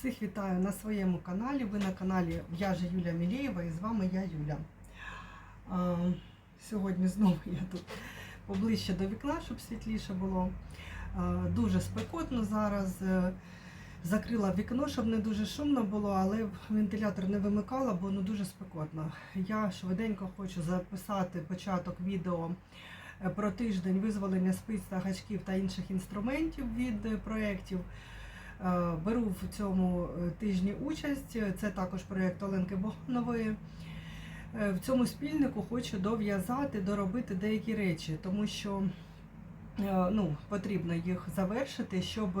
Всіх вітаю на своєму каналі. Ви на каналі В'яже Юля Мілєєва і з вами я Юля. А, сьогодні знову я тут поближче до вікна, щоб світліше було. А, дуже спекотно зараз. Е, Закрила вікно, щоб не дуже шумно було, але вентилятор не вимикала, бо ну дуже спекотно. Я швиденько хочу записати початок відео е, про тиждень визволення спиць та гачків та інших інструментів від е, проєктів. Е, Беру в цьому е, тижні участь. Це також проєкт Оленки Богданової. Е, В цьому спільнику хочу дов'язати, доробити деякі речі, тому що ну, потрібно їх завершити, щоб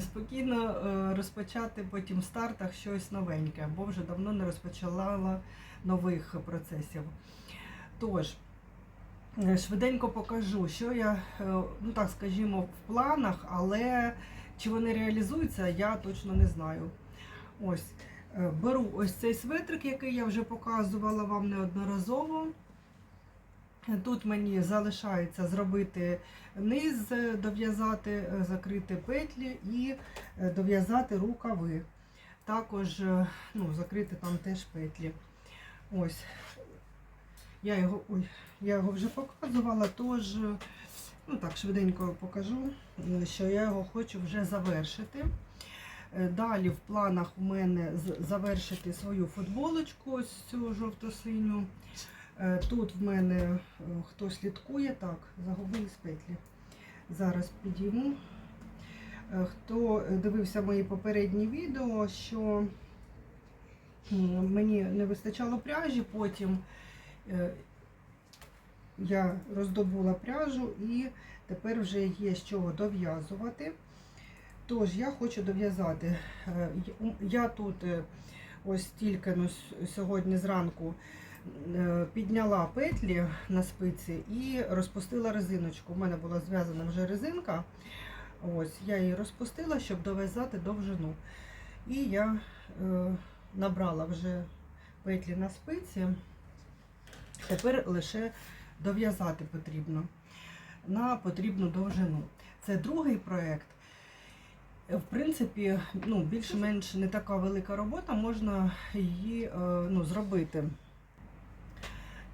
спокійно розпочати потім в стартах щось новеньке, бо вже давно не розпочала нових процесів. Тож, Швиденько покажу, що я, е, ну так скажімо, в планах, але чи вони реалізуються, я точно не знаю. Ось е, беру ось цей светрик, який я вже показувала вам неодноразово. Е, Тут мені залишається зробити низ, е, дов'язати, е, закрити петлі і е, дов'язати рукави. Також е, ну, закрити там теж петлі. Ось. Я його, ой, я його вже показувала, тож е, ну так, швиденько покажу, е, що я його хочу вже завершити. Е, Далі в планах у мене завершити свою футболочку, ось цю жовто-синю. Тут в мене хто слідкує, так, загубились петлі. Зараз підійму. Хто дивився мої попередні відео, що мені не вистачало пряжі, потім я роздобула пряжу і тепер вже є з чого дов'язувати. Тож я хочу дов'язати. Е, Я тут е, ось тільки ну, сьогодні зранку е, підняла петлі на спиці і розпустила резиночку. У мене була зв'язана вже резинка. Ось, я її розпустила, щоб дов'язати довжину. І я е, набрала вже петлі на спиці. Тепер лише дов'язати потрібно на потрібну довжину. Це другий проєкт. В принципі, ну, більш-менш не така велика робота, можна її е, ну, зробити.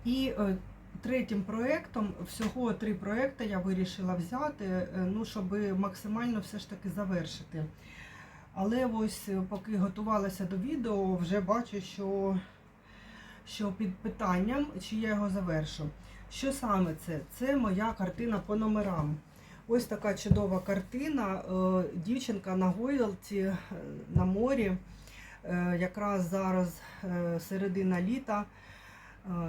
І е, третім проєктом, всього три проєкти я вирішила взяти, е, ну, щоб максимально все ж таки завершити. Але ось поки готувалася до відео, вже бачу, що що під питанням, чи я його завершу. Що саме це? Це моя картина по номерам. Ось така чудова картина. Е, Дівчинка на гойдалці е, на морі. Е, Якраз зараз середина літа.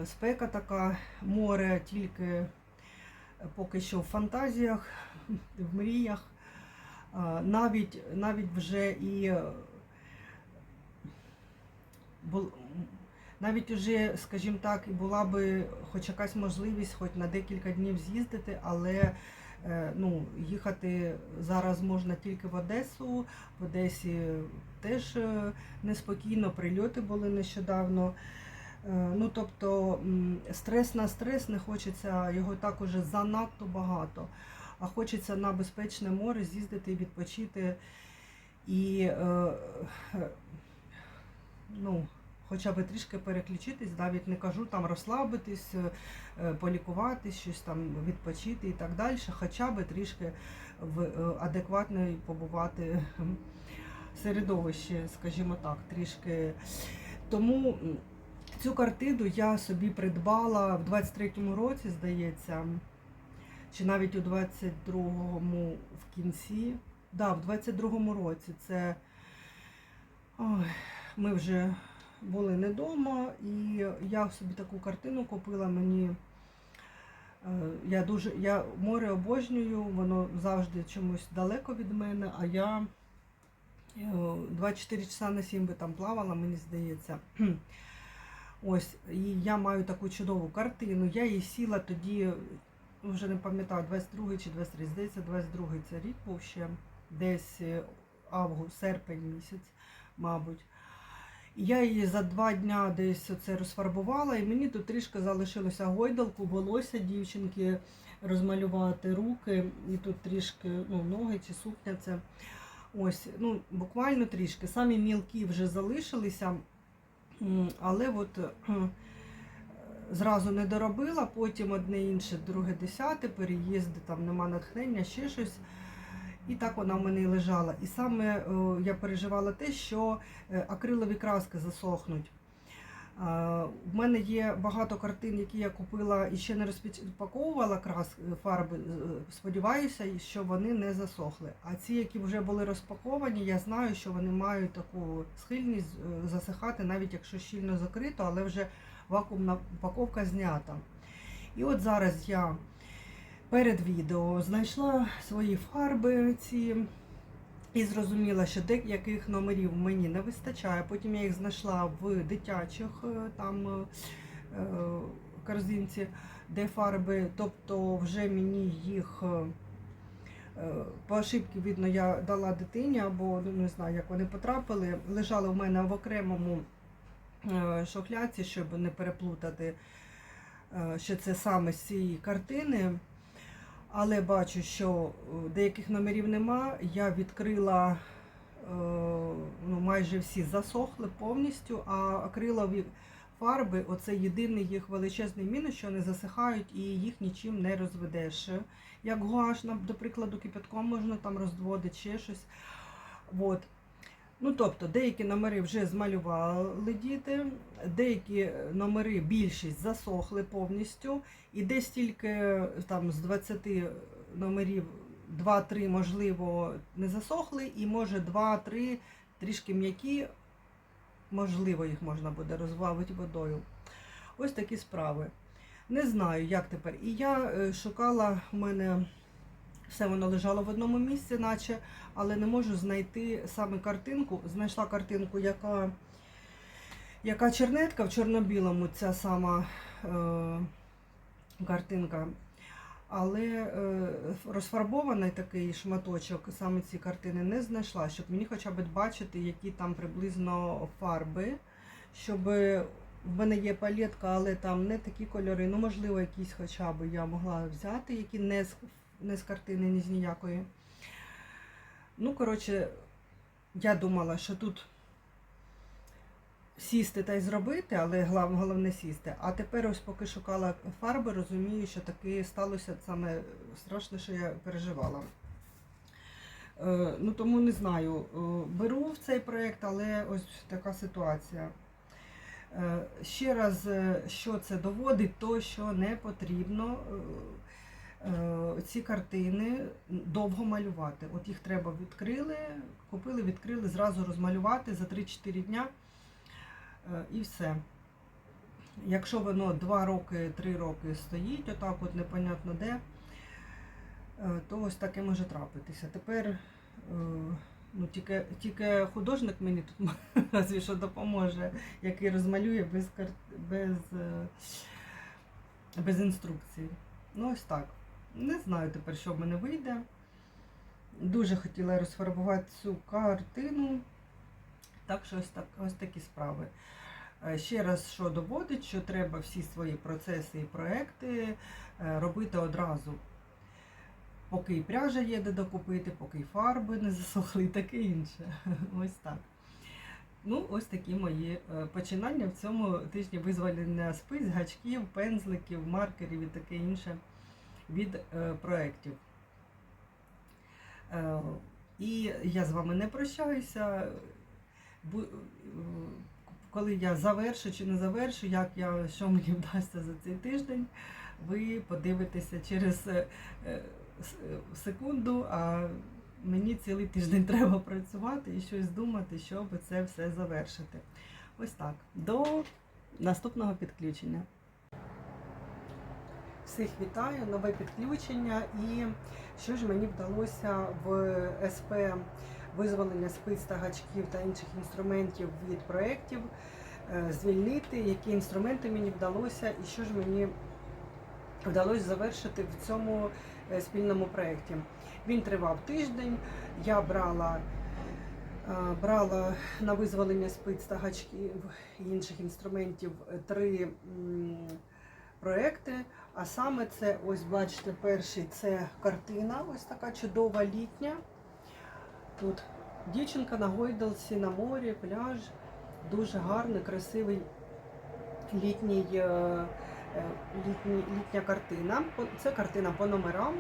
Спека така, море тільки поки що в фантазіях, в мріях. Навіть, навіть вже і навіть уже, скажімо так, і була би хоч якась можливість, хоч на декілька днів з'їздити, але е, ну, їхати зараз можна тільки в Одесу. В Одесі теж е, неспокійно, прильоти були нещодавно. Е, Ну, тобто стрес на стрес не хочеться, його так уже занадто багато. А хочеться на безпечне море з'їздити, відпочити і е, е, ну, хоча б трішки переключитись, навіть не кажу там розслабитись, е, е, полікуватись, щось там відпочити і так далі, хоча б трішки в е, адекватної побувати середовищі, скажімо так, трішки. Тому цю картину я собі придбала в 23-му році, здається, чи навіть у 22-му в кінці. Да, в 22-му році це ой, ми вже були не вдома, і я собі таку картину купила мені. е, Я дуже я море обожнюю, воно завжди чомусь далеко від мене, а я е, 24 часа на 7 би там плавала, мені здається. Ось, і я маю таку чудову картину. Я її сіла тоді, вже не пам'ятаю, 22 чи 23, здається, 22 це рік був ще, десь е, август, серпень місяць, мабуть. Я її за два дня десь оце розфарбувала, і мені тут трішки залишилося гойдалку, волосся дівчинки розмалювати руки, і тут трішки ну, ноги чи сукня це. Ось, ну, буквально трішки. Самі мілкі вже залишилися, але от зразу не доробила, потім одне інше, друге, десяте, переїзди, там нема натхнення, ще щось. І так вона в мене і лежала. І саме е, я переживала те, що е, акрилові краски засохнуть. В мене є багато картин, які я купила і ще не розпаковувала крас фарби. Е, Сподіваюся, що вони не засохли. А ці, які вже були розпаковані, я знаю, що вони мають таку схильність засихати, навіть якщо щільно закрито, але вже вакуумна упаковка знята. І от зараз я перед відео знайшла свої фарби ці і зрозуміла, що деяких номерів мені не вистачає. Потім я їх знайшла в дитячих е, там е, е, корзинці, де фарби, тобто вже мені їх. По ошибці, видно, я дала дитині, або ну, не знаю, як вони потрапили. Лежали в мене в окремому шухляці, щоб не переплутати, що це саме з цієї картини. Але бачу, що е, деяких номерів нема. Я відкрила е, ну, майже всі засохли повністю, а акрилові фарби оце єдиний їх величезний мінус, що вони засихають і їх нічим не розведеш. Як гуаш, до прикладу, кипятком можна там розводити ще щось. От. Ну, тобто, деякі номери вже змалювали діти, деякі номери, більшість засохли повністю, і десь тільки там з 20 номерів 2-3, можливо, не засохли, і може 2-3 трішки м'які, можливо, їх можна буде розбавити водою. Ось такі справи. Не знаю, як тепер. І я е, шукала в мене. Все воно лежало в одному місці, наче, але не можу знайти саме картинку. Знайшла картинку, яка, яка чернетка в чорно-білому, ця сама е, картинка. Але е, розфарбований такий шматочок саме ці картини не знайшла, щоб мені хоча б бачити, які там приблизно фарби, щоб в мене є палетка, але там не такі кольори. Ну, можливо, якісь хоча б я могла взяти, які не не з картини, ні з ніякої. Ну, коротше, я думала, що тут сісти та й зробити, але головне сісти. А тепер ось поки шукала фарби, розумію, що таке сталося саме страшне, що я переживала. Е, Ну, тому не знаю. Е, Беру в цей проєкт, але ось така ситуація. Е, Ще раз, що це доводить, то що не потрібно ці картини довго малювати. От їх треба відкрили, купили, відкрили, зразу розмалювати за 3-4 дня е, і все. Якщо воно 2 роки, 3 роки стоїть, отак от непонятно де, е, то ось таке може трапитися. Тепер е, ну, тільки, тільки художник мені тут разві що допоможе, який розмалює без, без, е, без інструкції. Ну ось так. Не знаю тепер, що в мене вийде. Дуже хотіла розфарбувати цю картину. Так що ось, так, ось такі справи. Е, Ще раз, що доводить, що треба всі свої процеси і проекти е, робити одразу. Поки і пряжа є де докупити, поки і фарби не засохли таке інше. Ось так. Ну, ось такі мої е, починання в цьому тижні визволення спиць, гачків, пензликів, маркерів і таке інше від е, проєктів. Е, і я з вами не прощаюся. Е, Коли я завершу чи не завершу, як я, що мені вдасться за цей тиждень, ви подивитеся через секунду, а мені цілий тиждень треба працювати і щось думати, щоб це все завершити. Ось так. До наступного підключення. Всіх вітаю, нове підключення. І що ж мені вдалося в СП визволення спиць та гачків та інших інструментів від проєктів е, звільнити, які інструменти мені вдалося, і що ж мені вдалося завершити в цьому е, спільному проєкті. Він тривав тиждень. Я брала, е, брала на визволення спиць та гачків і інших інструментів три проекти. А саме це, ось бачите, перший це картина, ось така чудова літня. Тут дівчинка на гойдалці, на морі, пляж. Дуже гарний, красивий літній, е, е, літній, літня картина. Це картина по номерам.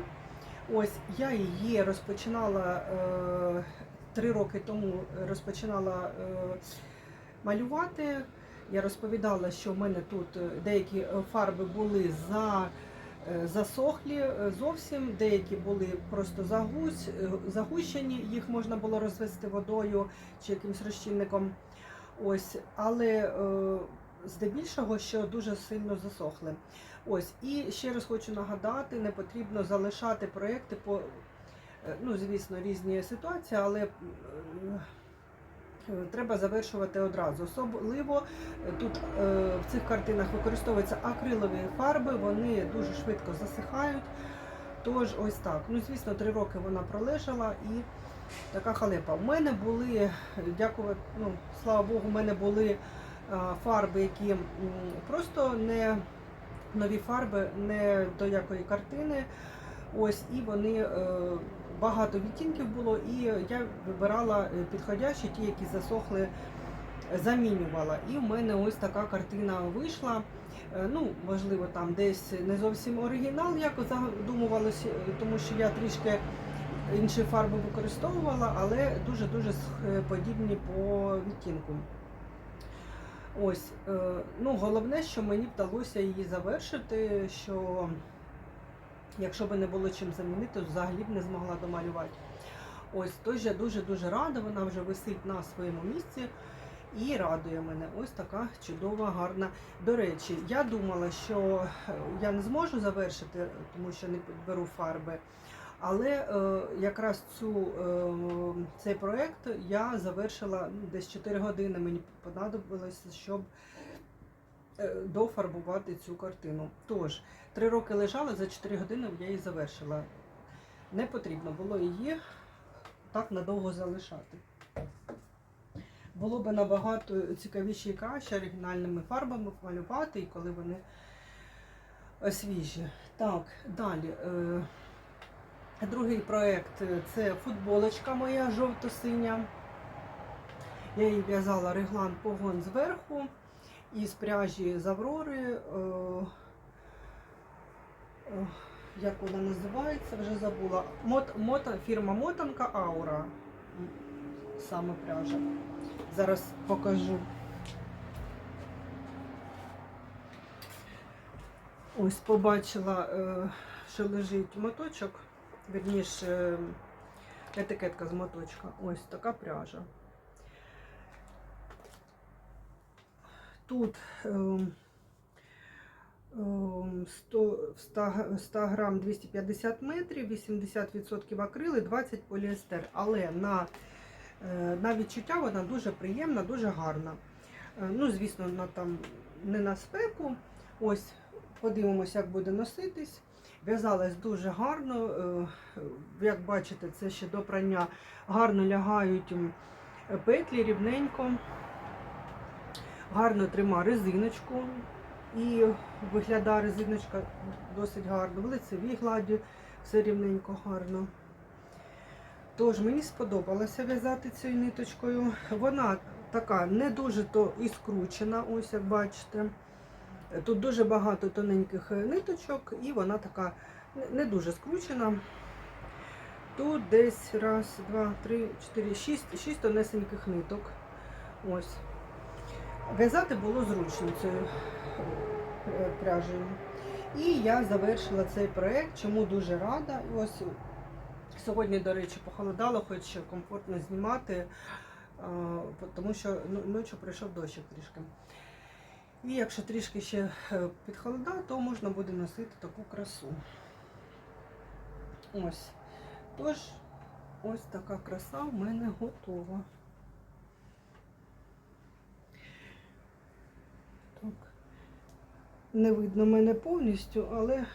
Ось я її розпочинала е, три роки тому розпочинала малювати. Я розповідала, що в мене тут е, деякі е, фарби були за, е, засохлі зовсім, деякі були просто загусь, загущені, їх можна було розвести водою чи якимось розчинником. Ось, але здебільшого, що дуже сильно засохли. Ось, і ще раз хочу нагадати, не потрібно залишати проекти по, ну, звісно, різні ситуації, але треба завершувати одразу. Особливо е, тут е, в цих картинах використовуються акрилові фарби, вони дуже швидко засихають. Тож ось так. Ну, звісно, три роки вона пролежала і така халепа. У мене були, дякувати, ну, слава Богу, у мене були е, фарби, які просто не нові фарби, не до якої картини. Ось, і вони е, багато відтінків було, і я вибирала е, підходящі, ті, які засохли, замінювала. І в мене ось така картина вийшла. Е, Ну, можливо, там десь не зовсім оригінал, як задумувалося, е, тому що я трішки інші фарби використовувала, але дуже-дуже подібні по відтінку. Ось, е, ну, головне, що мені вдалося її завершити, що якщо б не було чим замінити, то взагалі б не змогла домалювати. Ось, тож я дуже-дуже рада, вона вже висить на своєму місці і радує мене. Ось така чудова, гарна. До речі, я думала, що е, я не зможу завершити, тому що не беру фарби. Але е, якраз цю, е, цей проект я завершила десь 4 години. Мені понадобилося, щоб дофарбувати цю картину. Тож, 3 роки лежала, за 4 години я її завершила. Не потрібно було її так надовго залишати. Було б набагато цікавіше і краще оригінальними фарбами малювати, і коли вони е, свіжі. Так, далі. е, Другий проєкт е, це футболочка моя жовто-синя. Я її в'язала реглан погон зверху із пряжі з Аврори. е, е, Як вона називається, вже забула. Мот, мота, фірма Мотанка Аура. Саме пряжа. Зараз покажу. Ось побачила, е, що лежить моточок, верніше етикетка з моточка.Ось така пряжа. Тут ем, ем, 100, в 100, 100 грам 250 метрів, 80% акрили, 20 поліестер. Але на, е, на відчуття вона дуже приємна, дуже гарна. Е, Ну, звісно, вона там не на спеку. Ось подивимося, як буде носитись. В'язалась дуже гарно. е, Як бачите, це ще до прання гарно лягають петлі рівненько. Гарно трима резиночку. І виглядає резиночка досить гарно. В лицевій гладі все рівненько гарно. Тож мені сподобалося в'язати цією ниточкою. Вона така не дуже то і скручена, ось як бачите. Тут дуже багато тоненьких ниточок, і вона така не дуже скручена. Тут десь раз, два, три, чотири, шість, шість тонесеньких ниток. Ось. В'язати було зручно цією е, пряжею. І я завершила цей проєкт, чому дуже рада. І ось сьогодні, до речі, похолодало, хоч комфортно знімати, тому що ну, ночі прийшов дощик трішки. І якщо трішки ще е, підхолода, то можна буде носити таку красу. Ось. Тож, ось така краса в мене готова. Не видно мене повністю, але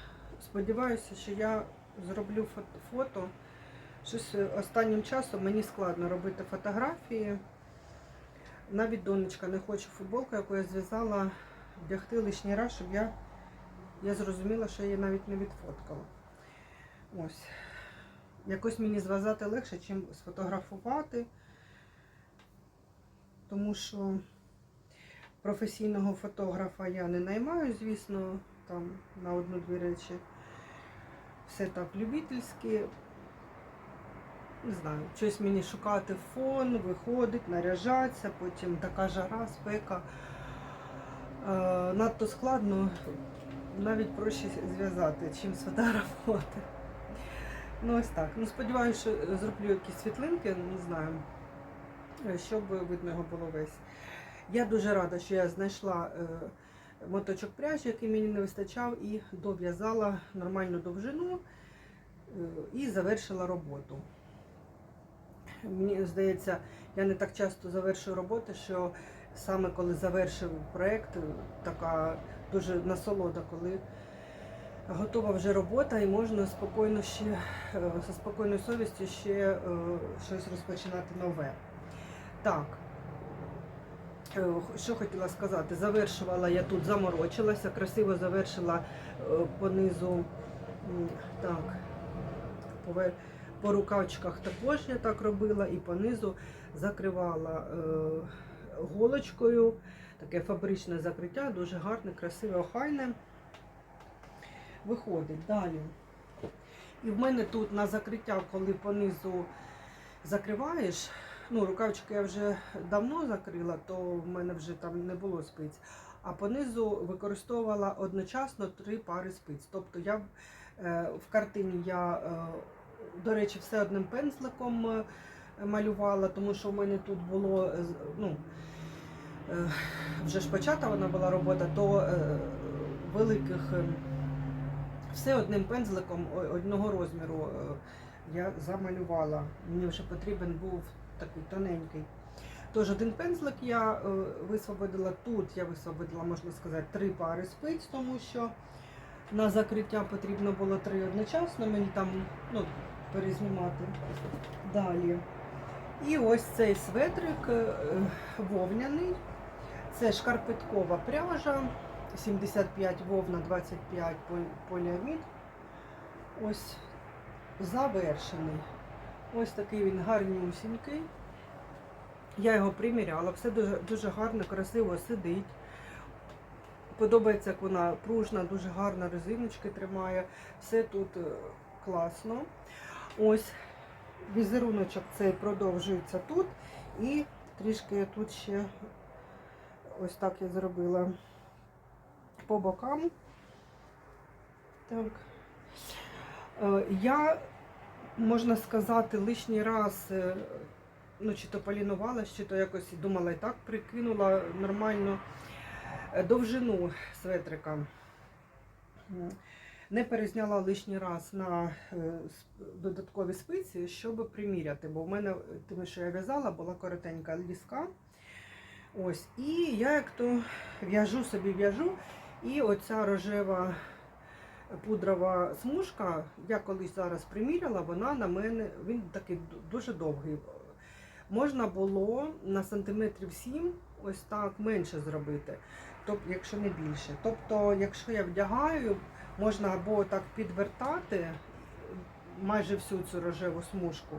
сподіваюся, що я зроблю фото. Щось останнім часом мені складно робити фотографії. Навіть донечка не хоче футболку, яку я зв'язала, вдягти лишній раз, щоб я я зрозуміла, що я її навіть не відфоткала. Ось. Якось мені зв'язати легше, ніж сфотографувати, тому що професійного фотографа я не наймаю, звісно, там на одну-дві речі. Все так любительськи. Не знаю, щось мені шукати фон, виходить, наряжатися, потім така жара, спека. Е, надто складно, навіть проще зв'язати, чим сфотографувати. Ну ось так. Ну сподіваюся, що зроблю якісь світлинки, не знаю, щоб видно його було весь. Я дуже рада, що я знайшла е, моточок пряжі, який мені не вистачав, і дов'язала нормальну довжину е, і завершила роботу. Мені здається, я не так часто завершую роботи, що саме коли завершив проєкт, така дуже насолода, коли готова вже робота і можна спокійно ще е, зі спокійною совістю ще е, щось розпочинати нове. Так. Е, Що хотіла сказати, завершувала я тут, заморочилася, красиво завершила е, по низу, так, по, рукавчиках також я так робила, і по низу закривала е, голочкою, таке фабричне закриття, дуже гарне, красиве, охайне. Виходить далі. І в мене тут на закриття, коли по низу закриваєш, ну, рукавчики я вже давно закрила, то в мене вже там не було спиць. А понизу використовувала одночасно три пари спиць. Тобто я е, в картині я, е, до речі, все одним пензликом е, малювала, тому що в мене тут було ну, вже ж почата вона була робота, то великих е, все одним пензликом одного розміру я замалювала. Мені вже потрібен був такий тоненький. Тож один пензлик я е, висвободила тут, я висвободила, можна сказати, три пари спиць, тому що на закриття потрібно було три одночасно, мені там ну, перезнімати далі. І ось цей светрик е, вовняний. Це шкарпеткова пряжа, 75 вовна, 25 поліамід. Ось завершений. Ось такий він гарнюсінький. Я його приміряла, все дуже, дуже гарно, красиво сидить. Подобається, як вона пружна, дуже гарна, резиночки тримає. Все тут е, класно. Ось візеруночок цей продовжується тут. І трішки тут ще ось так я зробила по бокам. Так. Е, Я, можна сказати, лишній раз, е, ну, чи то полінувалась, чи то якось думала і так прикинула нормально е, довжину светрика. Не перезняла лишній раз на е, додаткові спиці, щоб приміряти, бо в мене, тим, що я в'язала, була коротенька ліска. Ось, і я як то в'яжу собі в'яжу, і оця рожева пудрова смужка, я колись зараз приміряла, вона на мене, він такий дуже довгий. Можна було на сантиметрів 7 ось так менше зробити, тобто, якщо не більше. Тобто, якщо я вдягаю, можна або так підвертати майже всю цю рожеву смужку.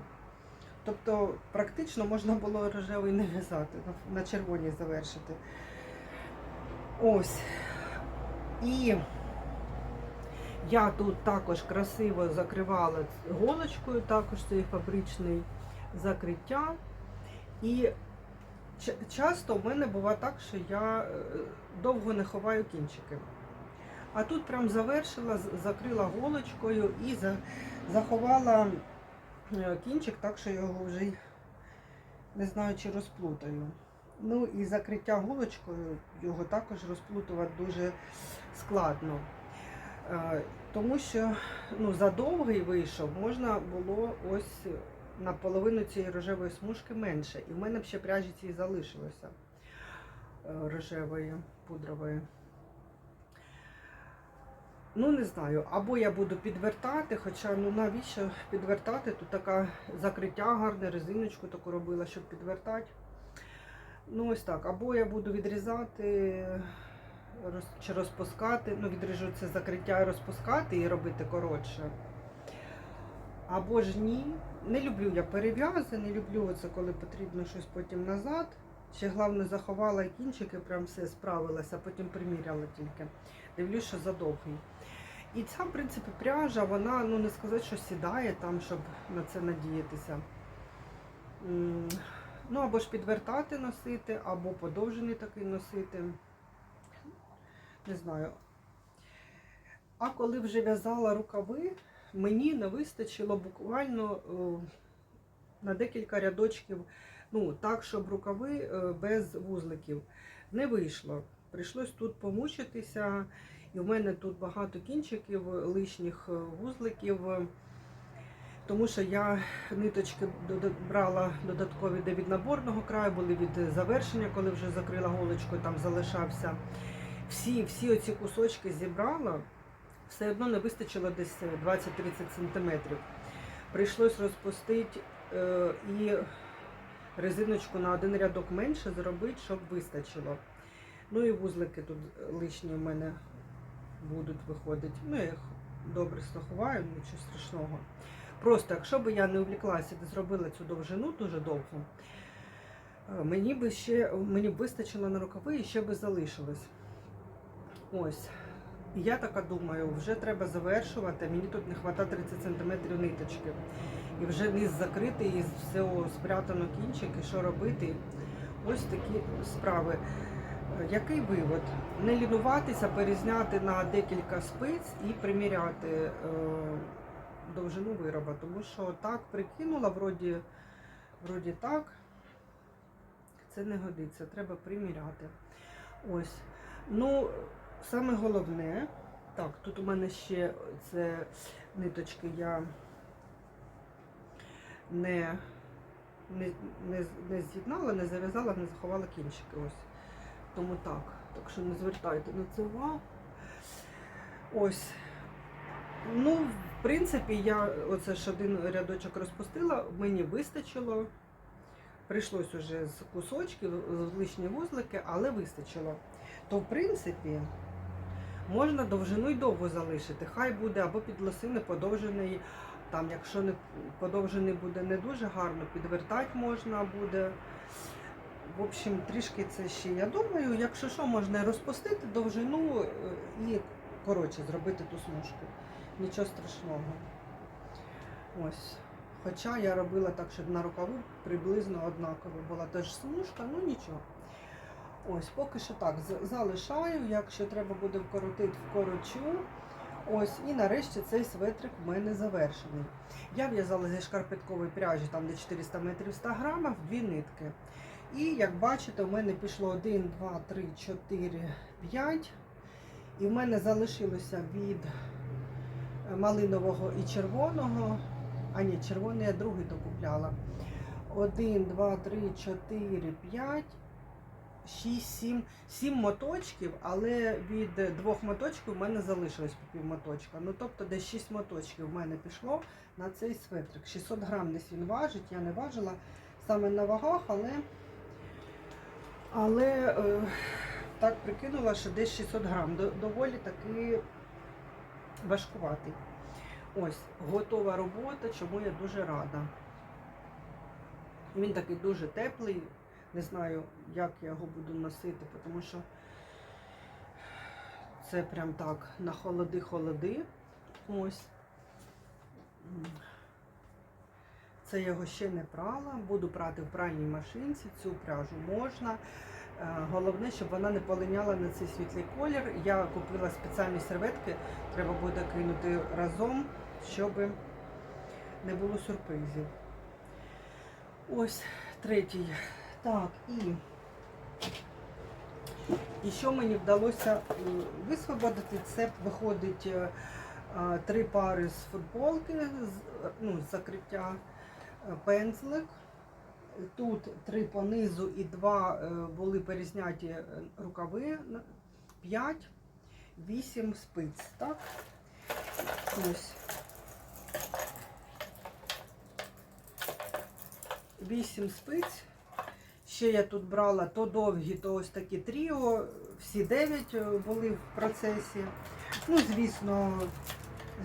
Тобто практично можна було рожевий не в'язати, на- червоній завершити. Ось. І я тут також красиво закривала голочкою, також цей фабричний закриття. І часто в мене буває так, що я е, довго не ховаю кінчики. А тут прям завершила, закрила голочкою і заховала е, кінчик так, що його вже не знаю, чи розплутаю. Ну і закриття голочкою його також розплутувати дуже складно. Тому що ну, задовгий вийшов, можна було ось на половину цієї рожевої смужки менше. І в мене б ще пряжі цієї залишилося е, рожевої, пудрової. Ну, не знаю, або я буду підвертати, хоча ну навіщо підвертати? Тут таке закриття гарне, резиночку таку робила, щоб підвертати. Ну, ось так. Або я буду відрізати роз, чи розпускати, ну, відріжу це закриття і розпускати і робити коротше. Або ж ні. Не люблю я перев'язи, не люблю це, коли потрібно щось потім назад. Ще головне заховала кінчики, прям все справилася, потім приміряла тільки. Дивлюсь, що задовгий. І ця, в принципі, пряжа, вона, ну не сказати, що сідає там, щоб на це надіятися. Ну, або ж підвертати носити, або подовжений такий носити. Не знаю. А коли вже в'язала рукави, мені не вистачило буквально е, на декілька рядочків, ну, так, щоб рукави е, без вузликів. Не вийшло. Прийшлось тут помучитися, і в мене тут багато кінчиків, лишніх е, вузликів. Тому що я ниточки брала додаткові де від наборного краю, були від завершення, коли вже закрила голочку, там залишався. Всі, всі оці кусочки зібрала, все одно не вистачило десь 20-30 сантиметрів. Прийшлось розпустити е, і резиночку на один рядок менше зробити, щоб вистачило. Ну і вузлики тут лишні в мене будуть виходити. Ну, я їх добре страхуваю, нічого страшного. Просто, якщо б я не увліклася і зробила цю довжину дуже довго, е, мені би ще мені б вистачило на рукави і ще би залишилось. Ось. Я така думаю, вже треба завершувати. Мені тут не вистачає 30 см ниточки. І вже низ закритий, і всього спрятано кінчик, і що робити. Ось такі справи. Який вивод? Не лінуватися, перезняти на декілька спиць і приміряти е, довжину вироба. Тому що так прикинула, вроді, вроді так. Це не годиться, треба приміряти. Ось. Ну, саме головне, так, тут у мене ще це ниточки я не, не, не, не з'єднала, не зав'язала, не заховала кінчики. Ось. Тому так. Так що не звертайте на це увагу. Ось. Ну, в принципі, я оце ж один рядочок розпустила, мені вистачило. Прийшлось уже з кусочків, з лишні вузлики, але вистачило. То, в принципі, можна довжину й довго залишити. Хай буде або під лосини подовжений, там, якщо не подовжений буде не дуже гарно, підвертати можна буде. В общем, трішки це ще, я думаю, якщо що, можна розпустити довжину е, і коротше зробити ту смужку. Нічого страшного. Ось. Хоча я робила так, щоб на рукаву приблизно однаково була теж смужка, ну нічого. Ось, поки що так, залишаю, якщо треба буде вкоротити, вкорочу. Ось, і нарешті цей светрик в мене завершений. Я в'язала зі шкарпеткової пряжі, там де 400 метрів 100 грамів, дві нитки. І як бачите, у мене пішло 1, 2, 3, 4, 5. І в мене залишилося від е, малинового і червоного. А ні, червоний я другий докупляла. 1, 2, 3, 4, 5, 6, 7. 7 моточків, але від двох моточків в мене залишилось по пів моточка. Ну, тобто десь 6 моточків в мене пішло на цей светрик. 600 грам десь він важить, я не важила саме на вагах, але, але е, так прикинула, що десь 600 грам. Доволі таки важкуватий. Ось, готова робота, чому я дуже рада. Він такий дуже теплий. Не знаю, як я його буду носити, тому що це прям так на холоди-холоди. Ось. Це я його ще не прала. Буду прати в пральній машинці. Цю пряжу можна. Е, Головне, щоб вона не полиняла на цей світлий колір. Я купила спеціальні серветки, треба буде кинути разом, щоб не було сюрпризів. Ось третій. Так, і, і що мені вдалося е, висвободити, це виходить е, е, три пари з футболки, ну, з закриття пензлик. Тут три по низу і два були перезняті рукави, п'ять, вісім спиць. Так? Ось. Вісім спиць. Ще я тут брала то довгі, то ось такі тріо. всі дев'ять е, були в процесі. Ну, звісно,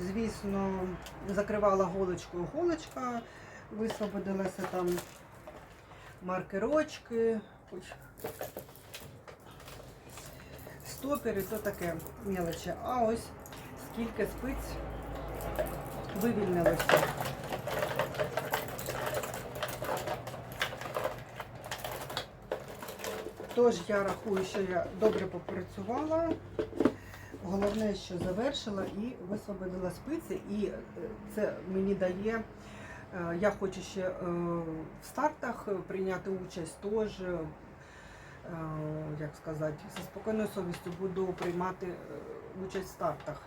звісно, закривала голочкою голочка, висвободилася там маркерочки. Стопери, то таке мелочі. А ось скільки спиць вивільнилося. Тож я рахую, що я добре попрацювала. Головне, що завершила і висвободила спиці, і е, це мені дає. е, Я хочу ще е, в стартах прийняти участь, тож, як сказати, зі спокійною совістю буду приймати участь в стартах.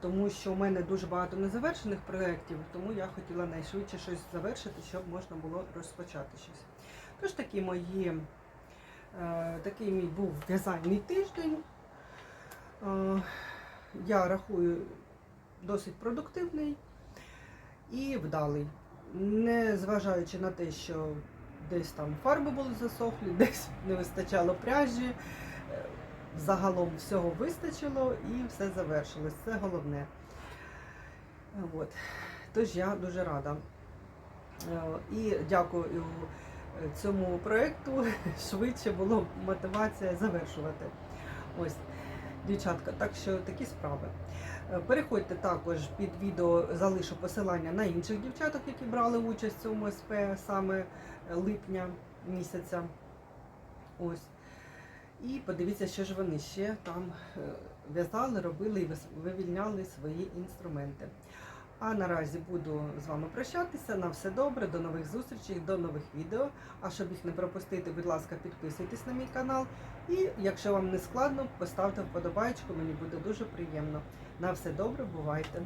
Тому що у мене дуже багато незавершених проєктів, тому я хотіла найшвидше щось завершити, щоб можна було розпочати щось. Тож такі мої, такий мій був в'язальний тиждень. Е, Я рахую досить продуктивний і вдалий. Не зважаючи на те, що десь там фарби були засохлі, десь не вистачало пряжі. е, Загалом всього вистачило і все завершилось. Це головне. От. Тож я дуже рада. Е, І дякую е, цьому проєкту. Швидше було мотивація завершувати. Ось, дівчатка, так що такі справи. Е, Переходьте також під відео, залишу посилання на інших дівчаток, які брали участь в цьому СП саме е, липня місяця. Ось. І подивіться, що ж вони ще там е, в'язали, робили і вивільняли свої інструменти. А наразі буду з вами прощатися. На все добре, до нових зустрічей, до нових відео. А щоб їх не пропустити, будь ласка, підписуйтесь на мій канал. І якщо вам не складно, поставте вподобайку, мені буде дуже приємно. На все добре, бувайте!